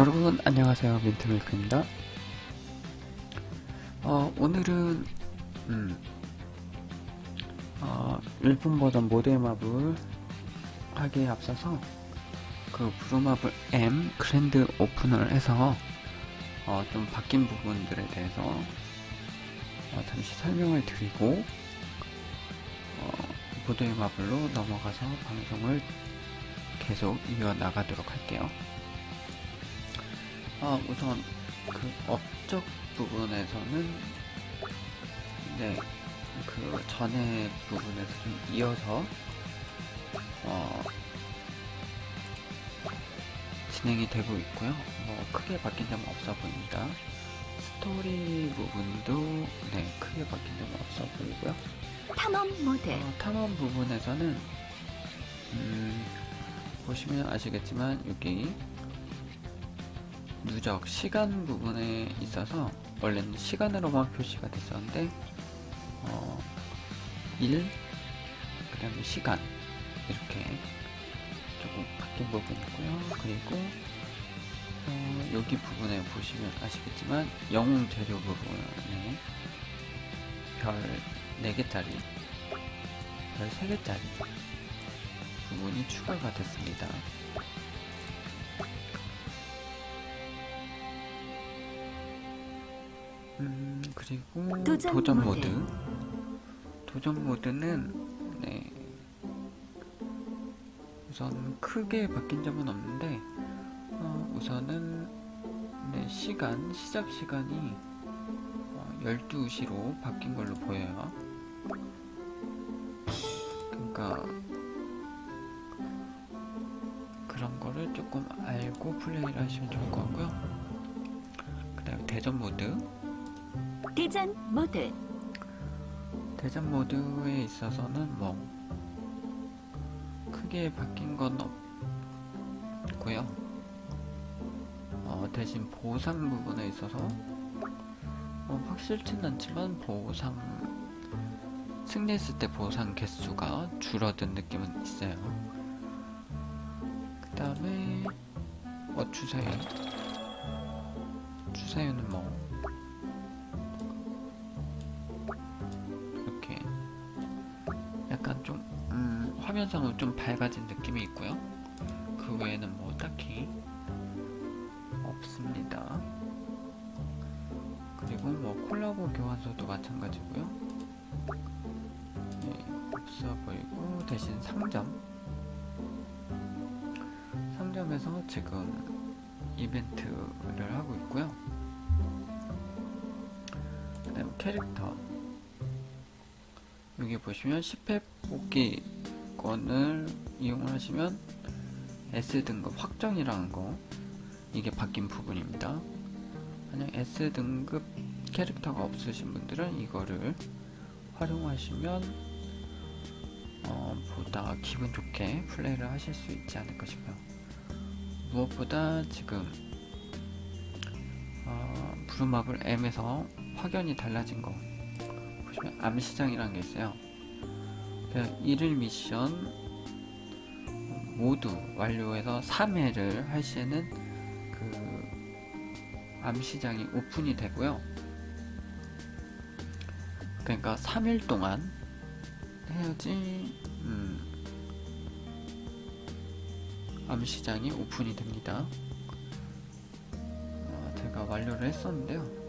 여러분 안녕하세요 민트밀크입니다 어, 오늘은 음, 어, 일본 버전 모델맵을 하기에 앞서서 그 브루마블 M 그랜드 오픈을 해서 어, 좀 바뀐 부분들에 대해서 어, 잠시 설명을 드리고 어, 모델마블로 넘어가서 방송을 계속 이어나가도록 할게요. 아, 우선 그 업적 부분에서는 네, 그 전에 부분에서 좀 이어서 어, 진행이 되고 있고요. 뭐 크게 바뀐 점은 없어 보입니다. 스토리 부분도 네, 크게 바뀐 점은 없어 보이고요. 탐험 모드 어, 탐험 부분에서는 음, 보시면 아시겠지만 여기 누적 시간 부분에 있어서 원래는 시간으로만 표시가 됐었는데 어, 1, 그 다음에 시간 이렇게 조금 바뀐 부분이 있고요. 그리고 어, 여기 부분에 보시면 아시겠지만 영웅 재료 부분에 별 4개짜리 별 3개짜리 부분이 추가가 됐습니다. 음, 그리고 도전 도전, 모드. 모드. 도전 모드는 네. 우선 크게 바뀐 점은 없는데 어, 우선은 네, 시간 시작 시간이 어, 12시로 바뀐 걸로 보여요. 그러니까 그런 거를 조금 알고 플레이를 하시면 좋을 것 같고요. 그 다음에 대전 모드. 대전 모드 대전 모드에 있어서는 뭐 크게 바뀐 건 없고요. 어, 대신 보상 부분에 있어서 어, 확실치는 않지만 보상 승리했을 때 보상 개수가 줄어든 느낌은 있어요. 그 다음에 어, 주사위 주사위는 뭐 화면상으로 좀 밝아진 느낌이 있고요. 그 외에는 뭐 딱히 없습니다. 그리고 뭐 콜라보 교환소도 마찬가지고요. 네, 없어 보이고 대신 상점 상점에서 지금 이벤트를 하고 있고요. 그다음 캐릭터 여기 보시면 10회 뽑기 권을 이용하시면 S등급 확정이라는 거 이게 바뀐 부분입니다. 만약 S등급 캐릭터가 없으신 분들은 이거를 활용하시면 어, 보다 기분 좋게 플레이를 하실 수 있지 않을까 싶어요. 무엇보다 지금 어, 브루마블 M에서 확연히 달라진 거 보시면 암시장이라는 게 있어요. 그 1일 미션 모두 완료해서 3회를 할 시에는 그 암시장이 오픈이 되고요. 그러니까 3일 동안 해야지 음, 암시장이 오픈이 됩니다. 어, 제가 완료를 했었는데요.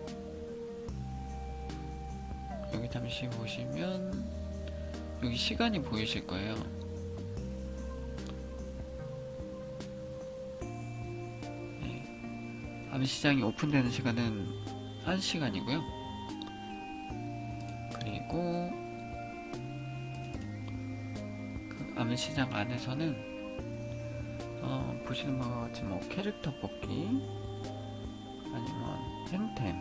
여기 잠시 보시면 여기 시간이 보이실 거예요. 네. 암시장이 오픈되는 시간은 1시간이고요. 그리고 그 암시장 안에서는 어, 보시는 바와 같이 뭐 캐릭터 뽑기 아니면 템템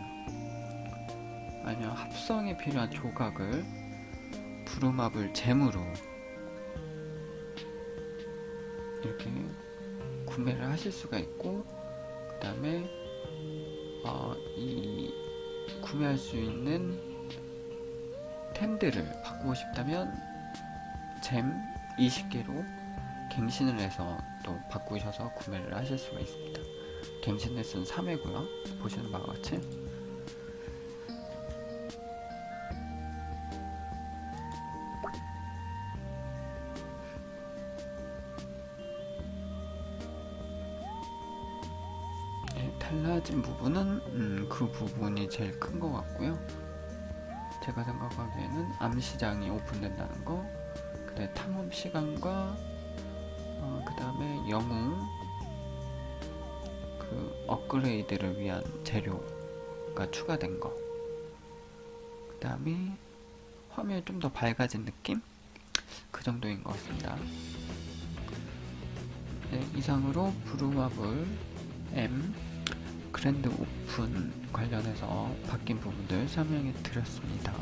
아니면 합성에 필요한 조각을 부루마블 잼으로 이렇게 구매를 하실 수가 있고 그 다음에 어, 이 구매할 수 있는 템들을 바꾸고 싶다면 잼 20개로 갱신을 해서 또 바꾸셔서 구매를 하실 수가 있습니다. 갱신 횟수는 3회고요. 보시는 바와 같이 달라진 부분은 음, 그 부분이 제일 큰 것 같고요. 제가 생각하기에는 암시장이 오픈된다는 거, 그다음에 탐험 시간과 어, 그다음에 영웅 그 업그레이드를 위한 재료가 추가된 거. 그다음에 화면이 좀 더 밝아진 느낌? 그 정도인 것 같습니다. 네, 이상으로 브루마블 M 그랜드 오픈 관련해서 바뀐 부분들 설명해 드렸습니다.